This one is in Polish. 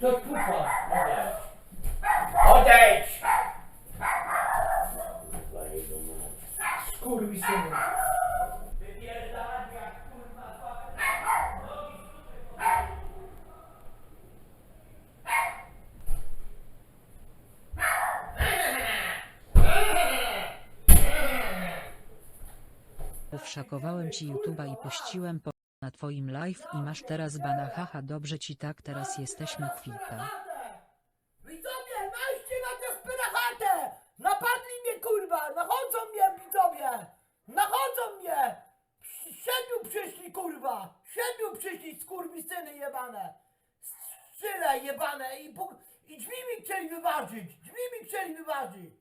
To kupa. Odejdź! Skurwi się. Wszakowałem ci YouTube'a i pościłem po na twoim live i masz teraz bana haha dobrze ci tak teraz jesteśmy chwilkę. Widzowie, najście na tę spyrachatę! Napadli mnie kurwa! Nachodzą mnie widzowie! Nachodzą mnie! Siedmiu przyszli kurwa! Siedmiu przyszli skurwysyny jebane! Strzyle jebane i, i drzwi mi chcieli wyważyć! Drzwi mi chcieli wyważyć!